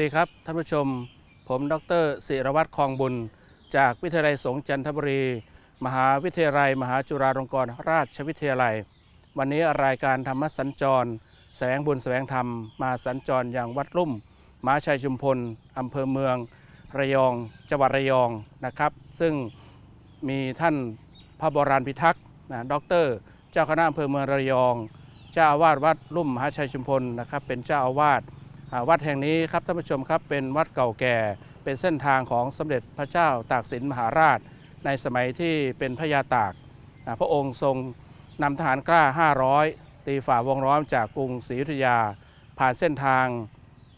วัสดีครับ ท่านผู้ชม ผมดรศิรวัตรคลองบุญ จากวิทยาลัยสงฆ์จันทบุรี มหาวิทยาลัย มหาจุฬาลงกรณราชวิทยาลัย วันนี้รายการธรรมสัญจร แสวงบุญแสวงธรรมมาสัญจรอย่างวัดลุ่มมหาชัยชุมพลอำเภอเมือง ระยองจังหวัดระยองนะครับ ซึ่งมีท่านพระโบราณพิทักษ์นะดร เจ้าคณะอำเภอเมืองระยอง เจ้าอาวาสวัดลุ่มมหาชัยชุมพลนะครับเป็นเจ้าอาวาส วัดแห่งนี้ครับท่านผู้ชมครับเป็นวัดเก่าแก่ เป็นเส้นทางของสมเด็จพระเจ้าตากสินมหาราช ในสมัยที่เป็นพระยาตาก พระองค์ทรงนำทหารกล้า 500 ตีฝ่าวงล้อมจากกรุงศรีอยุธยา ผ่านเส้นทาง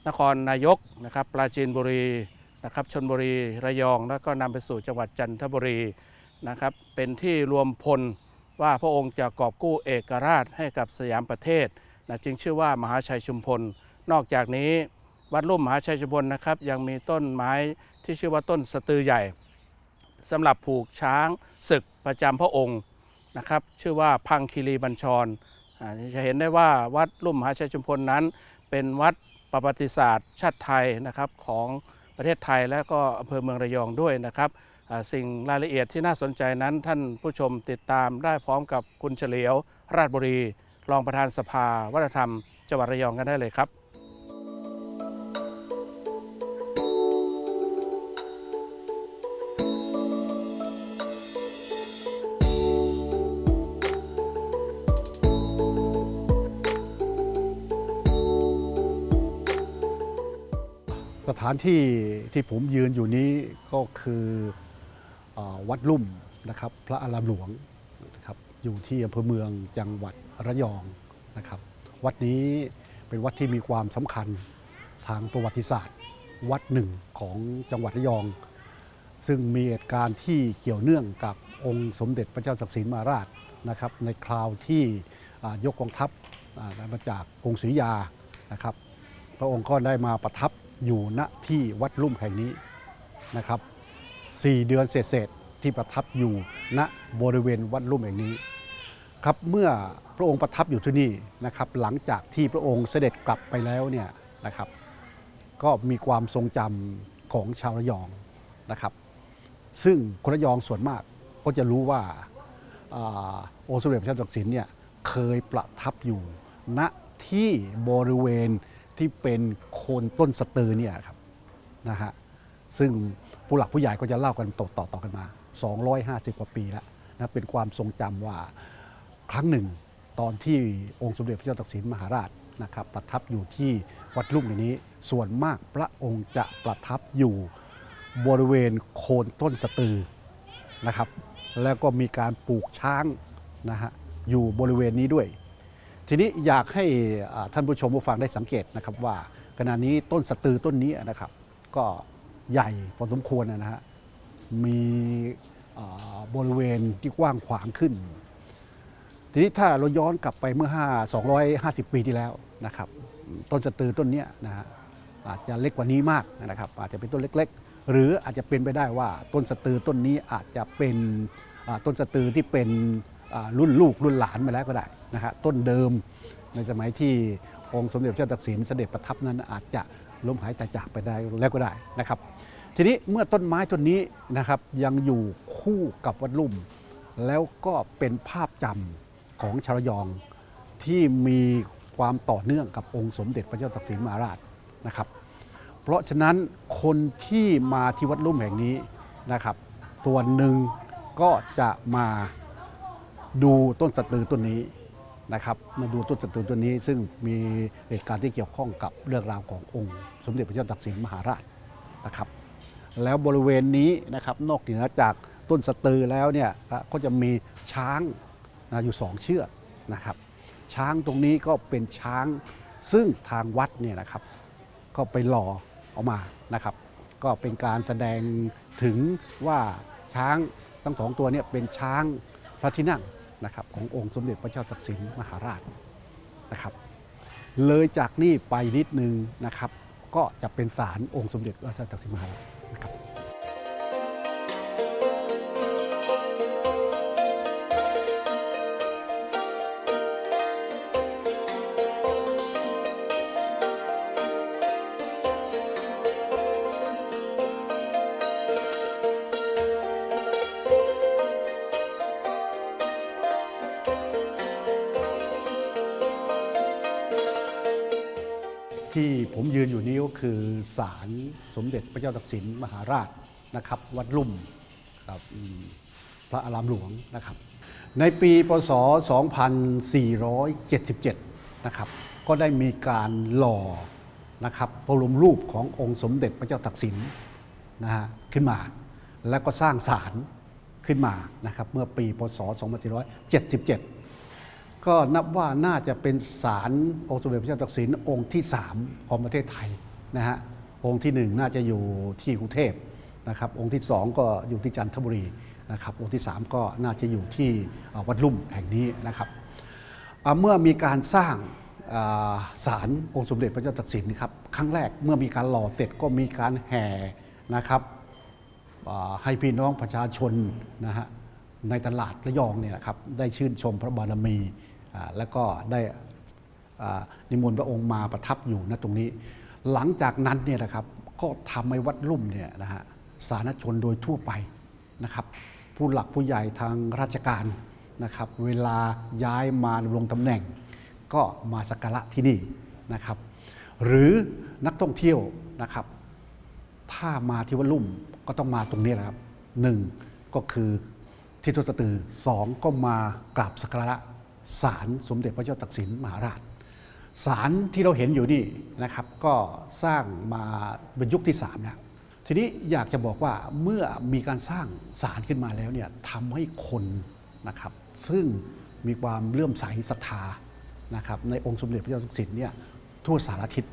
นครนายกนะครับปราจีนบุรีนะครับชนบุรีระยอง แล้วก็นำไปสู่จังหวัดจันทบุรีนะครับเป็นที่รวมพลว่าพระองค์จะกอบกู้เอกราชให้กับสยามประเทศนะจึงชื่อว่ามหาชัยชุมพล นอกจากนี้วัดลุ่มมหาชัยชุมพลนะครับ ยังมีต้นไม้ที่ชื่อว่าต้นสตือใหญ่สำหรับผูกช้างศึกประจำพระองค์นะครับ ชื่อว่าพังคีรีบัญชรจะเห็นได้ว่าวัดลุ่มมหาชัยชุมพลนั้น เป็นวัดประวัติศาสตร์ ชาติไทยนะครับของประเทศไทยและก็อำเภอเมืองระยองด้วยนะครับสิ่งรายละเอียดที่น่าสนใจนั้นท่านผู้ชมติดตามได้พร้อมกับคุณเฉลียว ราชบุรี รองประธานสภาวัฒนธรรมจังหวัดระยองกันได้เลยครับ ถานที่ที่ผมยืนอยู่นี้ก็คืออวัดลุ่มนะครับ พระอารามหลวงนะครับอยู่ที่อำเภอเมืองจังหวัดระยองนะครับ วัดนี้เป็นวัดที่มีความสำคัญทางประวัติศาสตร์ วัดหนึ่งของจังหวัดระยอง ซึ่งมีเหตุการณ์ที่เกี่ยวเนื่องกับองค์สมเด็จพระเจ้าศักดิ์ศรีมหาราชนะครับ ในคราวที่ยกกองทัพมาจากกรุงศรีอยุธยานะครับ พระองค์ก็ได้มาประทับ อยู่ณที่วัดลุ่มแห่งนี้นะครับสี่เดือนเศษที่ประทับอยู่ณบริเวณวัดลุ่มแห่งนี้ครับเมื่อพระองค์ประทับอยู่ที่นี่นะครับ หลังจากที่พระองค์เสด็จกลับไปแล้วเนี่ยนะครับ ก็มีความทรงจำของชาวระยองนะครับ ซึ่งคนระยองส่วนมากก็จะรู้ว่าอาองค์สมเด็จพระเจ้าตากสินเนี่ยเคยประทับอยู่ณที่บริเวณ ที่เป็นโคนต้นสตือเนี่ยครับนะฮะซึ่งผู้หลักผู้ใหญ่ก็จะเล่ากันต่อต่อต่อกันมา 250 กว่าปีแล้วนะเป็นความทรงจำว่าครั้งหนึ่งตอนที่องค์สมเด็จพระเจ้าตากสินมหาราชนะครับประทับอยู่ที่วัดลุ่มแห่งนี้ ส่วนมากพระองค์จะประทับอยู่บริเวณโคนต้นสตือนะครับ แล้วก็มีการปลูกช้างนะฮะอยู่บริเวณนี้ด้วย ทีนี้อยากให้ท่านผู้ชมผู้ฟังได้สังเกตนะครับว่าขณะนี้ต้นสตือต้นนี้นะครับ ก็ใหญ่พอสมควรนะฮะมีบริเวณที่กว้างขวางขึ้น ทีนี้ถ้าเราย้อนกลับไปเมื่อ 5 250 ปีที่แล้วนะครับ ต้นสตือต้นนี้นะฮะอาจจะเล็กกว่านี้มากนะครับ อาจจะเป็นต้นเล็ก ๆ หรืออาจจะเป็นไปได้ว่าต้นสตือต้นนี้อาจจะเป็นต้นสตือที่เป็น รุ่นลูกรุ่นหลานมาแล้วก็ได้นะฮะต้นเดิมในสมัยที่องค์สมเด็จพระเจ้าตากสินเสด็จประทับนั้นอาจจะล้มหายตายจากไปได้แล้วก็ได้นะครับ ทีนี้เมื่อต้นไม้ต้นนี้นะครับยังอยู่คู่กับวัดลุ่ม แล้วก็เป็นภาพจำของชาวรยองที่มีความต่อเนื่องกับองค์สมเด็จพระเจ้าตากสินมหาราชนะครับ เพราะฉะนั้นคนที่มาที่วัดลุ่มแห่งนี้นะครับ ส่วนหนึ่งก็จะมา ดูต้นสตือต้นนี้นะครับ มาดูต้นสตือต้นนี้ ซึ่งมีเหตุการณ์ที่เกี่ยวข้องกับเรื่องราวขององค์ สมเด็จพระเจ้าตากสินมหาราชนะครับ แล้วบริเวณนี้นะครับนอกเหนือจากต้นสตือแล้วเนี่ยก็จะมีช้างนะอยู่สองเชือกนะครับ ช้างตรงนี้ก็เป็นช้างซึ่งทางวัดเนี่ยนะครับ ก็ไปหล่อออกมานะครับ ก็เป็นการแสดงถึงว่าช้างทั้งสองตัวเนี่ยเป็นช้างพระที่นั่ง นะครับขององค์สมเด็จพระเจ้าตากสินมหาราชนะครับ เลยจากนี่ไปนิดนึงนะครับ ก็จะเป็นศาลองค์สมเด็จพระเจ้าตากสินมหาราชนะครับ ผมยืนอยู่นี้ก็คือศาลสมเด็จพระเจ้าตักสินมหาราชนะครับ วัดลุ่มครับพระอารามหลวงนะครับ ในปีพศ 2477 นะครับ ก็ได้มีการหล่อนะครับพระบรมรูปขององค์สมเด็จพระเจ้าตักสินนะฮะขึ้นมา แล้วก็สร้างศาลขึ้นมานะครับ เมื่อปีพศ 2477 ก็นับว่าน่าจะเป็นศาลองค์สมเด็จพระเจ้าตักสินองค์ที่ 3 ของประเทศไทยนะฮะองค์ที่ 1 น่าจะอยู่ที่กรุงเทพนะครับองค์ที่ 2 ก็อยู่ที่จันทบุรีนะครับองค์ที่ 3 ก็น่าจะอยู่ที่วัดลุ่มแห่งนี้นะครับเมื่อมีการสร้างศาลองค์สมเด็จพระเจ้าตักสินครับครั้งแรกเมื่อมีการหล่อเสร็จก็มีการแห่นะครับให้พี่น้องประชาชนนะฮะในตลาดระยองเนี่ยนะครับได้ชื่นชมพระบารมี แล้วก็ได้นิมนต์พระองค์มาประทับอยู่ณตรงนี้ หลังจากนั้นเนี่ยนะครับก็ทำให้วัดลุ่มเนี่ยนะฮะสาธารณชนโดยทั่วไปนะครับ ผู้หลักผู้ใหญ่ทางราชการนะครับ เวลาย้ายมาดำรงตำแหน่ง ก็มาสักการะที่นี่นะครับ หรือนักท่องเที่ยวนะครับ ถ้ามาที่วัดลุ่มก็ต้องมาตรงนี้แหละครับหนึ่งก็คือที่ทศตือสองก็มากราบสักการะ ศาลสมเด็จพระเจ้าตักสินมหาราชศาลที่เราเห็นอยู่นี่นะครับ ก็สร้างมาเป็นยุคที่สามแล้วทีนี้อยากจะบอกว่าเมื่อมีการสร้างศาลขึ้นมาแล้วเนี่ยทำให้คนนะครับ ซึ่งมีความเลื่อมใสศรัทธานะครับ ในองค์สมเด็จพระเจ้าตักสินเนี่ยทั่วสารทิศ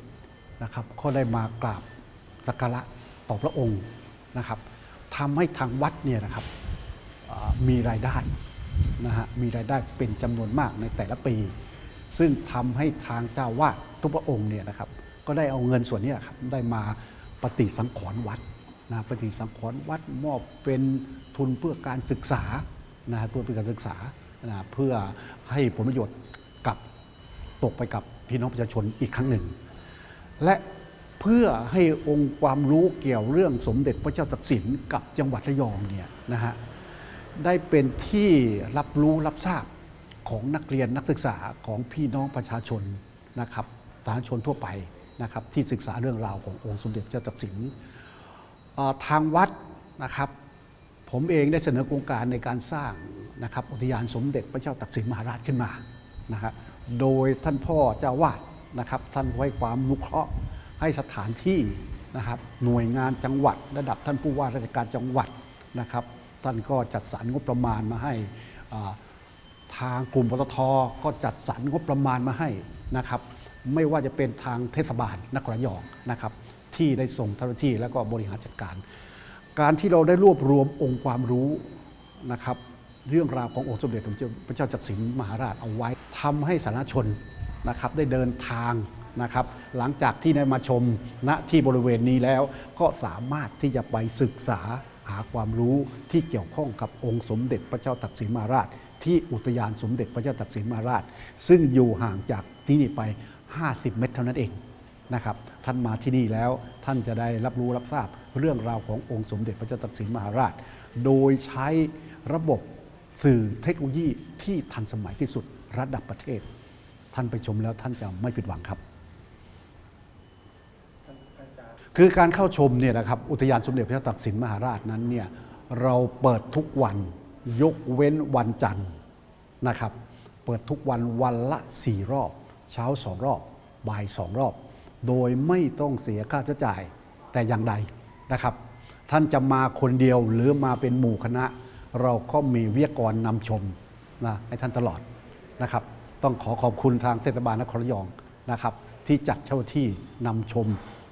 นะครับ ก็ได้มากราบสักการะต่อพระองค์นะครับทำให้ทางวัดเนี่ยนะครับมีรายได้ นะฮะมีรายได้เป็นจำนวนมากในแต่ละปี ซึ่งทำให้ทางเจ้าวาดทุกพระองค์เนี่ยนะครับก็ได้เอาเงินส่วนนี้ครับได้มาปฏิสังขรณ์วัดนะปฏิสังขรณ์วัดมอบเป็นทุนเพื่อการศึกษานะฮะเพื่อเป็นการศึกษานะเพื่อให้ผลประโยชน์กับตกไปกับพี่น้องประชาชนอีกครั้งหนึ่ง และเพื่อให้องค์ความรู้เกี่ยวเรื่องสมเด็จพระเจ้าตากสินกับจังหวัดระยองเนี่ยนะฮะ ได้เป็นที่รับรู้รับทราบของนักเรียนนักศึกษาของพี่น้องประชาชนนะครับสาธารณชนทั่วไปนะครับที่ศึกษาเรื่องราวขององค์สมเด็จเจ้าตากสินทางวัดนะครับผมเองได้เสนอโครงการในการสร้างนะครับอุทยานสมเด็จพระเจ้าตากสินมหาราชขึ้นมานะฮะโดยท่านพ่อเจ้าวาดนะครับท่านไว้ความนุเคราะห์ให้สถานที่นะครับหน่วยงานจังหวัด ระดับท่านผู้ว่าราชการจังหวัดนะครับ ท่านก็จัดสรรงบประมาณมาให้ทางกลุ่มปตทก็จัดสรรงบประมาณมาให้นะครับไม่ว่าจะเป็นทางเทศบาลนครระยองนะครับที่ได้ส่งเจ้าหน้าที่แล้วก็บริหารจัดการ การที่เราได้รวบรวมองค์ความรู้นะครับเรื่องราวขององค์สมเด็จพระเจ้าจักรินมหาราชเอาไว้ทำให้สาธารณชนนะครับได้เดินทางนะครับหลังจากที่ได้มาชมณที่บริเวณนี้แล้วก็สามารถที่จะไปศึกษา หาความรู้ที่เกี่ยวข้องกับองค์สมเด็จพระเจ้าตักสินมหาราช ที่อุทยานสมเด็จพระเจ้าตักสินมหาราช ซึ่งอยู่ห่างจากที่นี่ไป 50 เมตรเท่านั้นเองนะครับท่านมาที่นี่แล้วท่านจะได้รับรู้รับทราบเรื่องราวขององค์สมเด็จพระเจ้าตากสินมหาราช โดยใช้ระบบสื่อเทคโนโลยีที่ทันสมัยที่สุดระดับประเทศ ท่านไปชมแล้วท่านจะไม่ผิดหวังครับ คือการเข้าชมเนี่ยนะครับอุทยานสมเด็จพระเจ้าตากสินมหาราชนั้นเนี่ยเราเปิดทุกวันยกเว้นวันจันทร์นะครับ เปิดทุกวันวันละสี่รอบ เช้าสองรอบ บ่ายสองรอบ โดยไม่ต้องเสียค่าใช้จ่ายแต่อย่างใดนะครับ ท่านจะมาคนเดียวหรือมาเป็นหมู่คณะ เราก็มีวิทยากรนำชมนะให้ท่านตลอดนะครับ ต้องขอขอบคุณทางเทศบาลนครระยองนะครับ ที่จัดเจ้าหน้าที่นำชม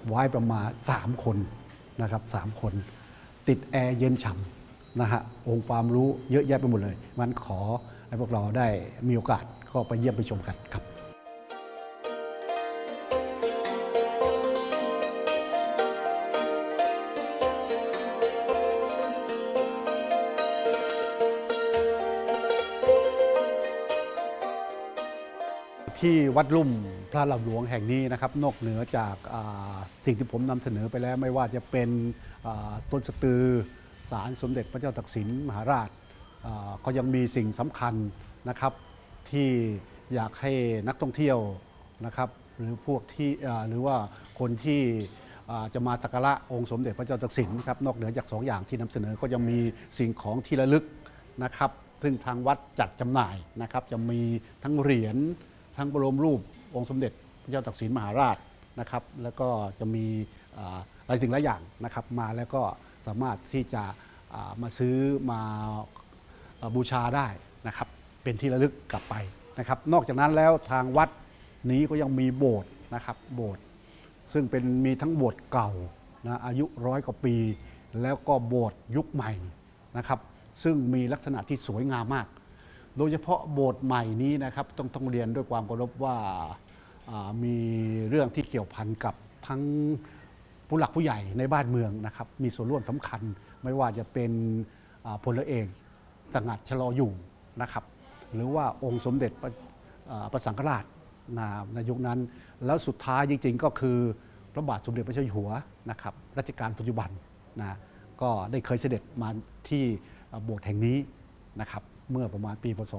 ไว้ประมาณ 3 คนนะครับสามคน ติดแอร์เย็นฉ่ำนะฮะองค์ความรู้เยอะแยะไปหมดเลย มันขอให้พวกเราได้มีโอกาสก็ไปเยี่ยมไปชมกันครับ ที่วัดลุ่มพระลำหลวงแห่งนี้นะครับ นอกเหนือจากสิ่งที่ผมนำเสนอไปแล้วไม่ว่าจะเป็นต้นสตือศาลสมเด็จพระเจ้าตักสินมหาราชก็ยังมีสิ่งสำคัญนะครับที่อยากให้นักท่องเที่ยวนะครับหรือพวกที่หรือว่าคนที่จะมาสักการะองค์สมเด็จพระเจ้าตากสินครับนอกเหนือจากสองอย่างที่นำเสนอก็ยังมีสิ่งของที่ระลึกนะครับ ซึ่งทางวัดจัดจำหน่ายนะครับจะมีทั้งเหรียญ ทั้งบรมรูปองค์สมเด็จพระเจ้าตากสินมหาราชนะครับ แล้วก็จะมีอ่าหลายสิ่งหลายอย่างนะครับ มาแล้วก็สามารถที่จะมาซื้อมาบูชาได้นะครับ เป็นที่ระลึกกลับไปนะครับ นอกจากนั้นแล้วทางวัดนี้ก็ยังมีโบสถ์นะครับโบสถ์ซึ่งเป็นมีทั้งโบสถ์เก่านะอายุร้อยกว่าปี แล้วก็โบสถ์ยุคใหม่นะครับ ซึ่งมีลักษณะที่สวยงามมาก โดยเฉพาะโบสถ์ใหม่นี้นะครับต้องต้องเรียนด้วยความเคารพว่ามีเรื่องที่เกี่ยวพันกับทั้งผู้หลักผู้ใหญ่ในบ้านเมืองนะครับมีส่วนร่วมสำคัญไม่ว่าจะเป็นพลเอกสงัดชะลออยู่นะครับ หรือว่าองค์สมเด็จพระอ่าพระสังฆราชนในยุคนั้น แล้วสุดท้ายจริงๆ ก็คือพระบาทสมเด็จพระเจ้าอยู่หัวนะครับรัชกาลปัจจุบันนะก็ได้เคยเสด็จมาที่โบสถ์แห่งนี้นะครับ เมื่อประมาณปีพศ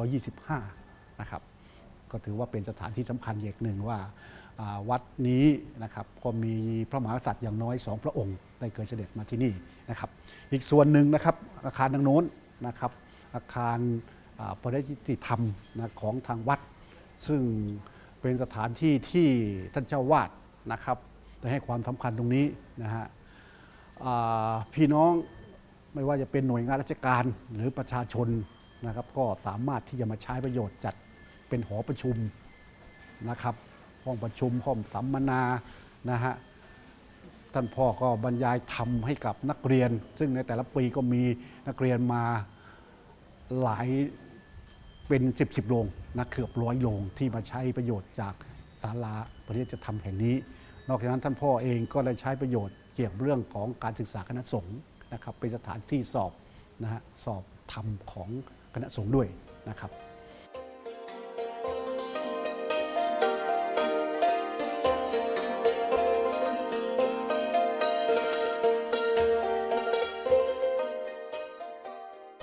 2525 นะครับ ก็ถือว่าเป็นสถานที่สำคัญอย่างหนึ่งว่าวัดนี้นะครับก็มีพระมหากษัตริย์อย่างน้อยสองพระองค์ได้เคยเสด็จมาที่นี่นะครับ อีกส่วนหนึ่งนะครับอาคารดังโน้นนะครับ อาคารพระราชิธรรมนะของทางวัด ซึ่งเป็นสถานที่ที่ท่านเจ้าวาดนะครับได้ให้ความสำคัญตรงนี้นะฮะพี่น้อง ไม่ว่าจะเป็นหน่วยงานราชการหรือประชาชนนะครับ ก็สามารถที่จะมาใช้ประโยชน์จัดเป็นหอประชุมนะครับ ห้องประชุมห้องสัมมนานะฮะท่านพ่อก็บรรยายธรรมให้กับนักเรียน ซึ่งในแต่ละปีก็มีนักเรียนมาหลายเป็น 10บสโรงนะเกือบร้อยโรงที่มาใช้ประโยชน์จากศาลาปริยติธรรมแห่งนี้ นอกจากนั้นท่านพ่อเองก็ได้ใช้ประโยชน์เกี่ยวกับเรื่องของการศึกษาคณะสงฆ์ นะครับเป็นสถานที่สอบนะฮะสอบธรรมของคณะสงฆ์ด้วยนะครับ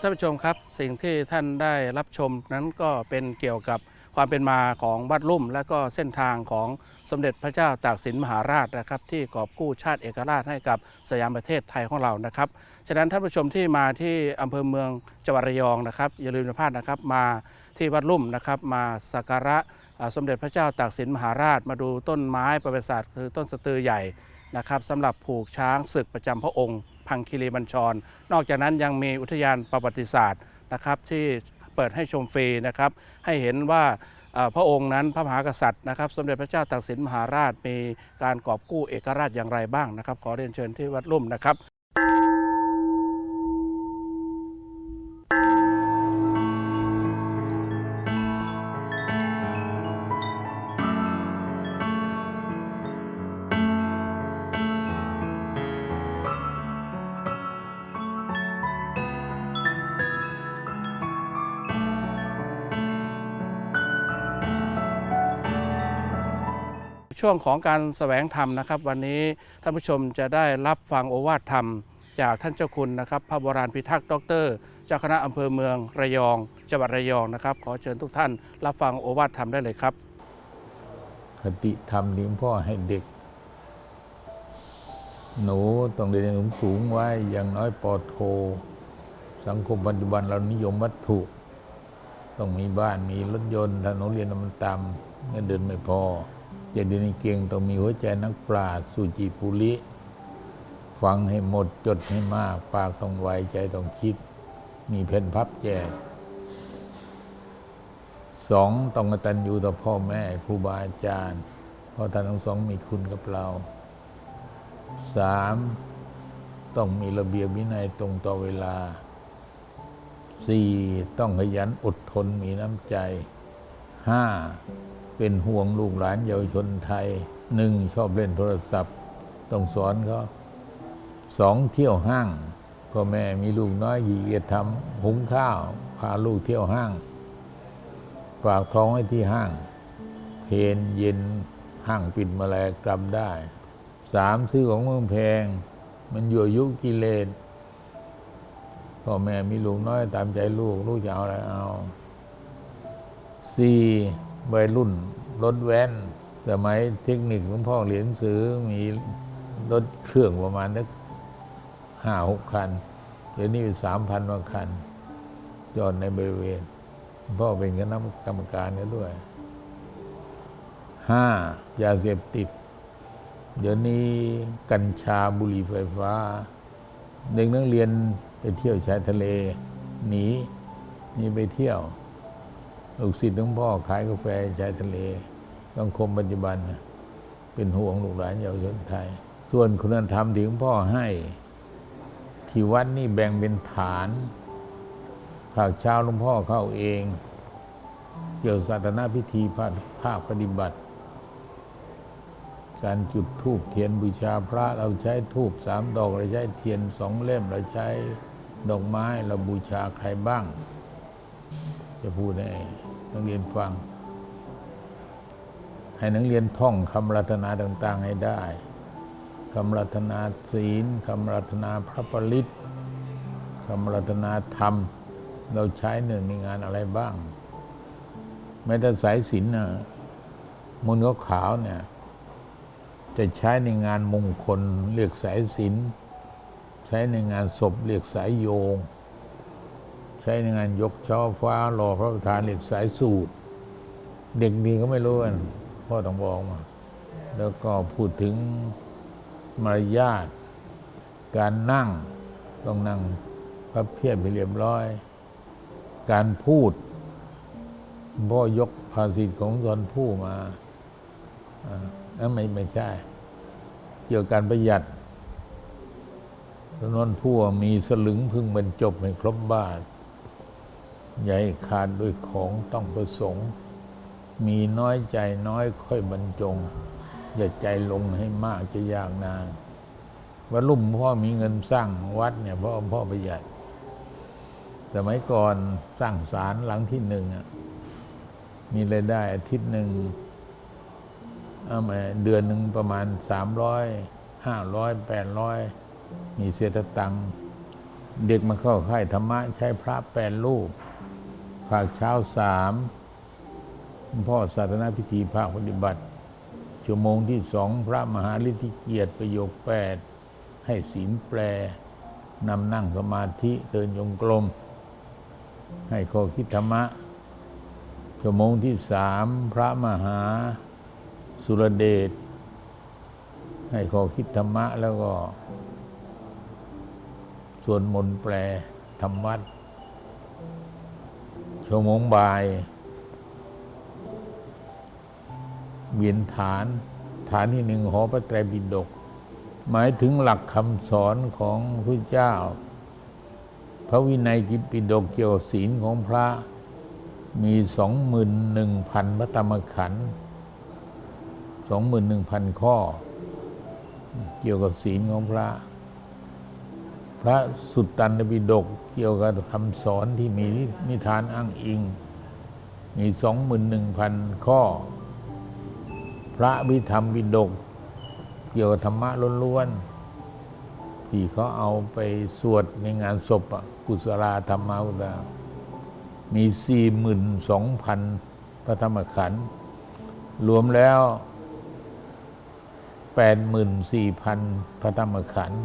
ท่านผู้ชมครับสิ่งที่ท่านได้รับชมนั้นก็เป็นเกี่ยวกับ ความเป็นมาของวัดลุ่ม และก็เส้นทางของสมเด็จพระเจ้าตากสินมหาราชนะครับ ที่กอบกู้ชาติเอกราชให้กับสยามประเทศไทยของเรานะครับฉะนั้นท่านผู้ชมที่มาที่อำเภอเมืองจังหวัดระยองนะครับอย่าลืมนะพลาดนะครับมาที่วัดลุ่มนะครับมาสักการะสมเด็จพระเจ้าตากสินมหาราช มาดูต้นไม้ประวัติศาสตร์คือต้นสตือใหญ่นะครับสำหรับผูกช้างศึกประจำพระองค์ พังคีรีบัญชร นอกจากนั้นยังมีอุทยานประวัติศาสตร์นะครับที่ เปิดให้ชมฟรีนะครับให้เห็นว่าพระองค์นั้นพระมหากษัตริย์นะครับ สมเด็จพระเจ้าตากสินมหาราชมีการกอบกู้เอกราชอย่างไรบ้างนะครับ ขอเรียนเชิญที่วัดลุ่มนะครับ ช่วงของการแสวงธรรมนะครับ วันนี้ท่านผู้ชมจะได้รับฟังโอวาทธรรม จากท่านเจ้าคุณนะครับ พระโบราณพิทักษ์ดอกเตอรเจ้าคณะอำเภอเมืองระยองจังหวัดระยองนะครับ ขอเชิญทุกท่าน รับฟังโอวาทธรรมได้เลยครับ คติธรรมที่พ่อให้เด็ก หนูต้องเรียนสูงไว้อย่างน้อยปอโท สังคมปัจจุบันเรานิยมวัตถุ ต้องมีบ้านมีรถยนต์ถ้าหนูเรียนมันต่ำเงินเดือนไม่พอ จะเรียนเก่งต้องมีหัวใจนักปราชญ์สุจิปุริฟังให้หมดจดให้มาก ปากต้องไวใจต้องคิด มีเพนพับแจกสองต้องกตัญญูต่อพ่อแม่ครูบาอาจารย์ เพราะท่านทั้งสองมีคุณกับเราสามต้องมีระเบียบวินัยตรงต่อเวลาสี่ต้องขยันอดทนมีน้ำใจห้า เป็นห่วงลูกหลานเยาวชนไทยหนึ่งชอบเล่นโทรศัพท์ต้องสอนเขาสองเที่ยวห้างพ่อแม่มีลูกน้อยหยีเกียจทำหุงข้าว พาลูกเที่ยวห้างฝากท้องไว้ที่ห้างเพนเย็นห้างปิดมาแลกลับได้สามซื้อของเมืองแพง มันยั่วยุกิเลสพ่อแม่มีลูกน้อยตามใจลูก ลูกจะเอาอะไรเอาสี่ วัยรุ่นรถแว้นสมัยเทคนิคหลวงพ่อเรียนหนังสือมีรถเครื่องประมาณนักห้าหกคันเดี๋ยวนี้สามพันกว่าคัน จอดในบริเวณ พ่อเป็นคณะกรรมการก็ด้วยห้ายาเสพติด เดี๋ยวนี้กัญชาบุหรี่ไฟฟ้า เด็กนักเรียนไปเที่ยวชายทะเล หนีนี่ไปเที่ยว ลูกศิษย์หลวงพ่อขายกาแฟชายทะเลสังคมปัจจุบันเป็นห่วงลูกหลานเยาวชนไทย ส่วนคุณธรรมที่หลวงพ่อให้ ที่วัดนี่แบ่งเป็นฐานภาคเช้าหลวงพ่อเข้าเอง เกี่ยวศาสนาพิธีภาคภาคปฏิบัติ การจุดธูปเทียนบูชาพระเราใช้ธูปสามดอกเราใช้เทียนสองเล่มเราใช้ดอกไม้เราบูชาใครบ้าง จะพูดให้ นักเรียนฟัง ให้นักเรียนท่องคำรัตนาต่าง ๆ ให้ได้คำรัตนาศีลคำรัตนาพระปริตคำรัตนาธรรม เราใช้หนึ่งในงานอะไรบ้าง ไม่ได้สายศีลนะมนต์ขาวเนี่ย จะใช้ในงานมงคลเรียกสายศีลใช้ในงานศพเรียกสายโยง ใช้ในงานยกช่อฟ้ารอพระประธานเรียกสายสูตร เด็กดีก็ไม่รู้กันพ่อต้องบอกมา แล้วก็พูดถึงมารยาทการนั่งต้องนั่งพระเพียบให้เรียบร้อย การพูดพ่อยกภาษิตของตอนผู้มาอ่าไม่ไม่ใช่ เกี่ยวกับการประหยัดตนนผู้มีสลึงพึงบรรจบให้ครบบ้าน ให้ขาดด้วยของต้องประสงค์ มีน้อยใจน้อยค่อยบรรจง อย่าใจลงให้มากจะยากนานว่าลุ่มพ่อมีเงินสร้างวัดเนี่ยเพราะพ่อประหยัดสมัยก่อนสร้างศาลหลังที่หนึ่งมีรายได้อาทิตย์หนึ่งเอามาเดือนหนึ่งประมาณสามร้อยห้าร้อยแปดร้อยมีเศษตังค์เด็กมาเข้าค่ายธรรมะใช้พระแปดรูป ภาคเช้าสามพ่อศาสนาพิธีภาคปฏิบัติ ชั่วโมงที่สองพระมหาฤทธิเกียรติประโยคแปดให้ศีลแปลนำนั่งสมาธิเดินยงกลม ให้ข้อคิดธรรมะ ชั่วโมงที่สามพระมหาสุรเดช ให้ข้อคิดธรรมะแล้วก็ ส่วนมนแปลธรรมวัด ชั่วโมงบ่าย เวียนฐาน ฐานที่หนึ่งหอพระไตรปิฎกหมายถึงหลักคำสอนของพระเจ้า พระวินัยกิปิฎกเกี่ยวกับศีลของพระมีสองหมื่นหนึ่งพันพระธรรมขันธ์สองหมื่นหนึ่งพันข้อ เกี่ยวกับศีลของพระ พระสุตตันตปิฎกเกี่ยวกับคำสอนที่มีนิทานอ้างอิง มีสองหมื่นหนึ่งพันข้อ พระวิธรรมวิดกเกี่ยวกับธรรมะล้วนๆที่เขาเอาไปสวดในงานศพกุศลาธรรมาอุตามีสี่หมื่นสองพันพระธรรมขันธ์รวมแล้วแปดหมื่นสี่พันพระธรรมขันธ์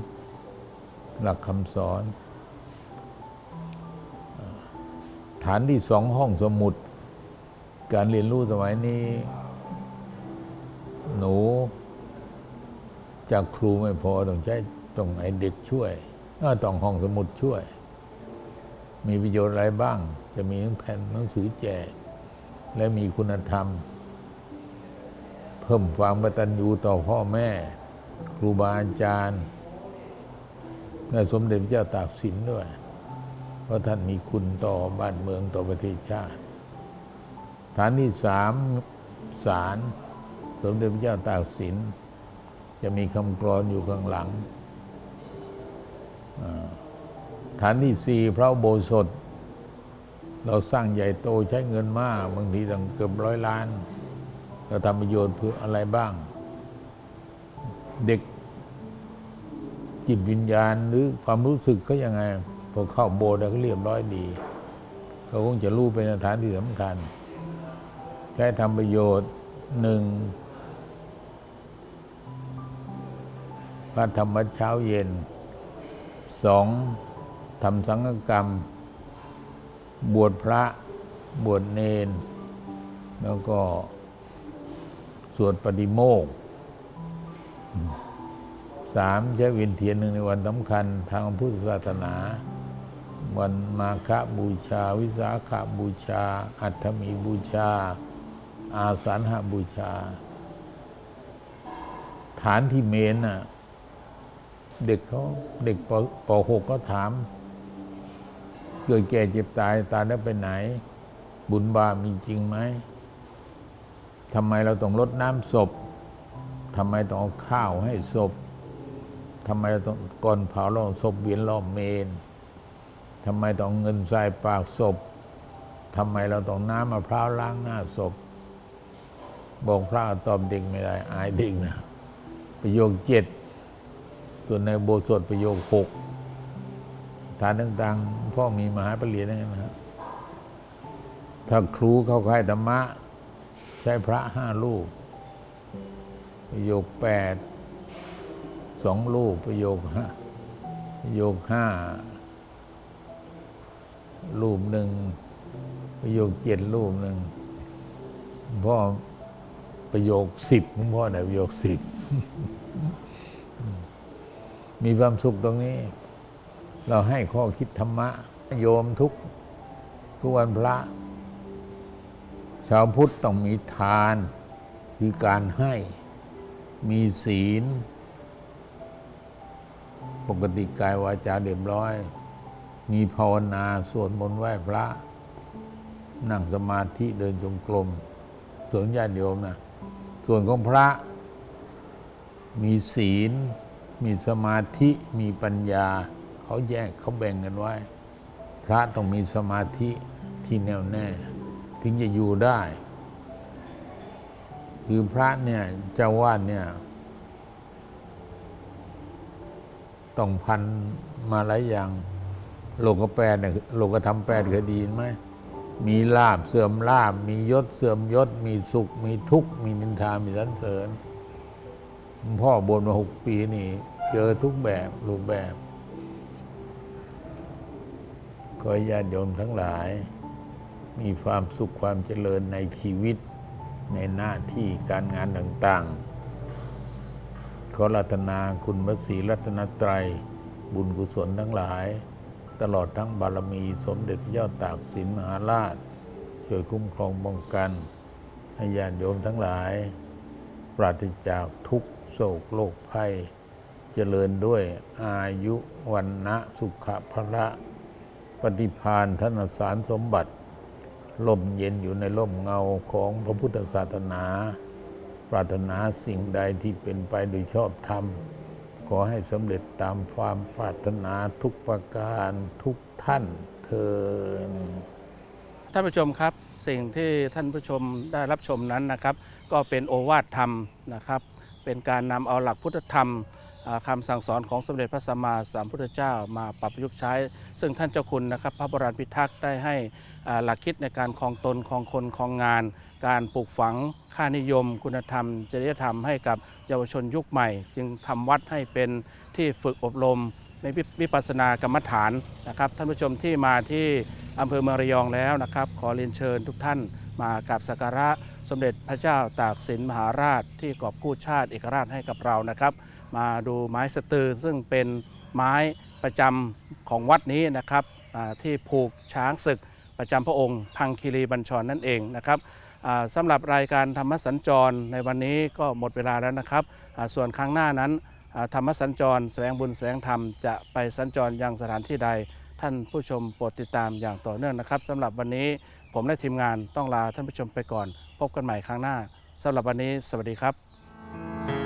หลักคำสอน ฐานที่สองห้องสมุด การเรียนรู้สมัยนี้ หนูจากครูไม่พอต้องใช้ต้องให้เด็กช่วยต้องห้องสมุดช่วย มีประโยชน์อะไรบ้าง จะมีทั้งแผ่นหนังสือแจก และมีคุณธรรม เพิ่มความกตัญญูต่อพ่อแม่ ครูบาอาจารย์ และสมเด็จพระเจ้าตากสินด้วย เพราะท่านมีคุณต่อบ้านเมืองต่อประเทศชาติ ฐานที่สามศาลสมเด็จพระเจ้าตากสิน จะมีคำกรอนอยู่ข้างหลัง ฐานที่สี่พระโบสถ เราสร้างใหญ่โตใช้เงินมากบางทีตั้งเกือบร้อยล้าน เราทำประโยชน์เพื่ออะไรบ้าง เด็ก จิตวิญญาณหรือความรู้สึกเขายังไงพอเข้าโบสถ์แล้วเขาเรียบร้อยดีเขาคงจะรู้เป็นสถานที่สำคัญใช้ทำประโยชน์หนึ่งพระธรรมเช้าเย็นสองทำสังฆกรรม บวชพระบวชเนน แล้วก็สวดปฏิโมกข์ สามใช้เวียนเทียนหนึ่งในวันสำคัญทางพุทธศาสนา วันมาฆบูชา วิสาขบูชา อัฐมีบูชา อาสาฬหบูชา ฐานที่เมนน่ะเด็กเขาเด็กปป .6 ก็ถาม เกิดแก่เจ็บตายตายแล้วไปไหน บุญบาปมีจริงไหมทำไมเราต้องลดน้ำศพทำไมต้องเอาข้าวให้ศพ ทำไมเราต้องก่อนเผาเราศพเวียนรอบเมนทำไมต้องเงินใส่ปากศพทำไมเราต้องน้ำมะพร้าวล้างหน้าศพ บอกพระตอบเด็กไม่ได้ อายเด็กนะประโยคเจ็ดส่วนในโบสถประโยคหกฐานต่างๆพ่อมีมหาปริญญานะฮะถ้าครูเข้าค่ายธรรมะ ใช้พระห้ารูปประโยคแปด สองรูปประโยคห้าประโยคห้ารูปหนึ่งประโยคเจ็ดรูปหนึ่งพ่อประโยคสิบของพ่อได้ประโยคสิบมีความสุขตรงนี้ เราให้ข้อคิดธรรมะ โยมทุกทุกวันพระ ชาวพุทธต้องมีทาน คือการให้มีศีล ปกติกายวาจาเรียบร้อย มีภาวนาสวดมนต์ไหว้พระ นั่งสมาธิเดินจงกรมส่วนญาติโยมนะส่วนของพระ มีศีล มีสมาธิมีปัญญา เขาแยกเขาแบ่งกันไว้ พระต้องมีสมาธิที่แน่วแน่ ถึงจะอยู่ได้ คือพระเนี่ยเจ้าวาดเนี่ย ต้องพันมาหลายอย่างโลกแปดเนี่ยโลกธรรมแปดเคยดีไหมมีลาบเสื่อมลาบ มียศเสื่อมยศ มีสุข มีทุกข์ มีนินทา มีสรรเสริญ พ่อบนมาหกปีนี่ เจอทุกแบบรูปแบบขอญาติโยมทั้งหลาย มีความสุขความเจริญในชีวิตในหน้าที่การงานต่าง ๆ ขอรัตนาคุณพระศรีรัตนตรัย บุญกุศลทั้งหลาย ตลอดทั้งบารมีสมเด็จพระเจ้าตากสินมหาราช ช่วยคุ้มครองป้องกันให้ญาติโยมทั้งหลาย ปราศจากทุกโศกโรคภัย เจริญด้วยอายุวันนะสุขภละปฏิพานธนสารสมบัติลมเย็นอยู่ในร่มเงาของพระพุทธศาสนา ปรารถนาสิ่งใดที่เป็นไปโดยชอบธรรม ขอให้สำเร็จตามความปรารถนาทุกประการทุกท่านเทินท่านผู้ชมครับสิ่งที่ท่านผู้ชมได้รับชมนั้นนะครับ ก็เป็นโอวาทธรรมนะครับ เป็นการนำเอาหลักพุทธธรรม อ่าคำสั่งสอนของสมเด็จพระสัมมาสัมพุทธเจ้ามาปรับประยุกต์ใช้ ซึ่งท่านเจ้าคุณนะครับ พระบรมพิทักษ์ได้ให้หลักคิดในการครองตนครองคนครองงาน การปลูกฝังค่านิยม คุณธรรม จริยธรรมให้กับเยาวชนยุคใหม่ จึงทำวัดให้เป็นที่ฝึกอบรมในวิปัสสนากรรมฐานนะครับ ท่านผู้ชมที่มาที่อำเภอเมืองระยองแล้วนะครับ ขอเรียนเชิญทุกท่านมากราบสักการะสมเด็จพระเจ้าตากสินมหาราชที่กอบกู้ชาติเอกราชให้กับเรานะครับ มาดูไม้สตือ ซึ่งเป็นไม้ประจำของวัดนี้นะครับที่ผูกช้างศึกประจำพระองค์ พังคีรีบัญชรนั่นเองนะครับสำหรับรายการธรรมสัญจรในวันนี้ก็หมดเวลาแล้วนะครับ ส่วนครั้งหน้านั้นธรรมสัญจรแสวงบุญแสวงธรรมจะไปสัญจรยังสถานที่ใด ท่านผู้ชมโปรดติดตามอย่างต่อเนื่องนะครับสำหรับวันนี้ผมและทีมงานต้องลาท่านผู้ชมไปก่อน พบกันใหม่ครั้งหน้าสำหรับวันนี้ สวัสดีครับ